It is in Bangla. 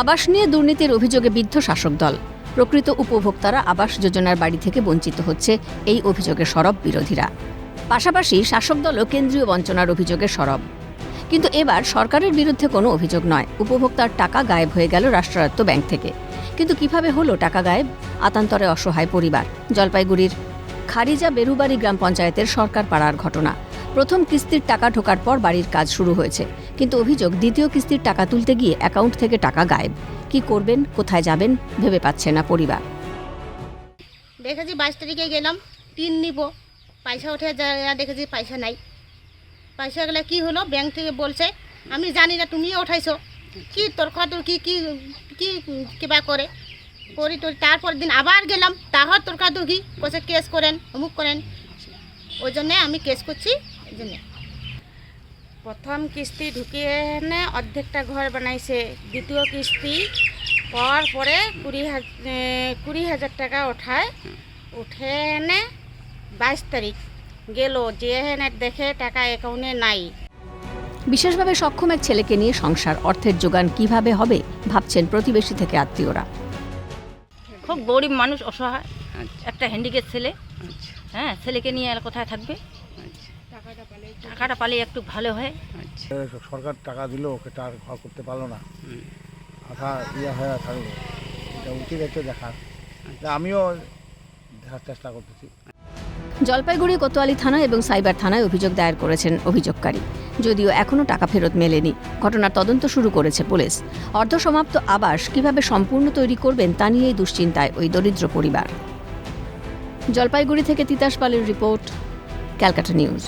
আবাস নিয়ে দুর্নীতির অভিযোগে বিদ্ধ শাসক দল। প্রকৃত উপভোক্তারা আবাস যোজনার বাড়ি থেকে বঞ্চিত হচ্ছে এই অভিযোগের সরব বিরোধীরা। পাশাপাশি শাসক দলও কেন্দ্রীয় বঞ্চনার অভিযোগে সরব। কিন্তু এবার সরকারের বিরুদ্ধে কোনো অভিযোগ নয়। উপভোক্তার টাকা গায়েব হয়ে গেল রাষ্ট্রায়ত্ত ব্যাংক থেকে। কিন্তু কীভাবে হলো টাকা গায়েব? আতান্তরে অসহায় পরিবার। জলপাইগুড়ির খারিজা বেরুবাড়ি গ্রাম পঞ্চায়েতের সরকার পাড়ার ঘটনা। প্রথম কিস্তির টাকা ঢোকার পর বাড়ির কাজ শুরু হয়েছে। কিন্তু অভিযোগ, দ্বিতীয় কিস্তির টাকা তুলতে গিয়ে অ্যাকাউন্ট থেকে টাকা গায়েব। কি করবেন, কোথায় যাবেন, ভেবে পাচ্ছে না পরিবার। দেখেছি বাইশ তারিখে গেলাম টিন নিব। পয়সা উঠে দেখেছি পয়সা নাই। পয়সা গেলে কি হলো, ব্যাংক থেকে বলছে, আমি জানি না, তুমিও উঠাইছো কি তোর তোর কি কি কি কিবা করে? করি টরি তারপর দিন আবার গেলাম তাহার তর্কাতর্কি। কোসে কেস করেন, অমুক করেন। ওই জন্যে আমি কেস করছি। এই জন্যে প্রথম কিস্তি ঢুকিয়ে এনে অর্ধেকটা ঘর বানাইছে। দ্বিতীয় কিস্তি পর পরে কুড়ি হাজার কুড়ি হাজার টাকা ওঠায়। উঠে এনে বাইশ তারিখ গেল। যে এনে দেখে টাকা অ্যাকাউন্টে নাই। বিশেষভাবে সক্ষম এক ছেলেকে নিয়ে সংসার অর্থের যোগান কীভাবে হবে ভাবছেন প্রতিবেশী থেকে আত্মীয়রা। খুব গরিব মানুষ অসহায়। একটা হ্যান্ডিক্যাপ ছেলে। হ্যাঁ ছেলেকে নিয়ে আর কোথায় থাকবে? টাকাটা পালে একটু ভালো হয়। সরকার টাকা দিল ওকে তার ঘর করতে পারল না। আশা ইয়ে হয়ে থাকল। এটা উচিত একটু দেখার। আমিও দেখার চেষ্টা করতেছি। জলপাইগুড়ি কোতোয়ালি থানা এবং সাইবার থানায় অভিযোগ দায়ের করেছেন অভিযোগকারী। যদিও এখনও টাকা ফেরত মেলেনি। ঘটনার তদন্ত শুরু করেছে পুলিশ। অর্ধসমাপ্ত আবাস কীভাবে সম্পূর্ণ তৈরি করবেন তা নিয়েই দুশ্চিন্তায় ওই দরিদ্র পরিবার। জলপাইগুড়ি থেকে তিতাস পালের রিপোর্ট ক্যালকাটা নিউজ।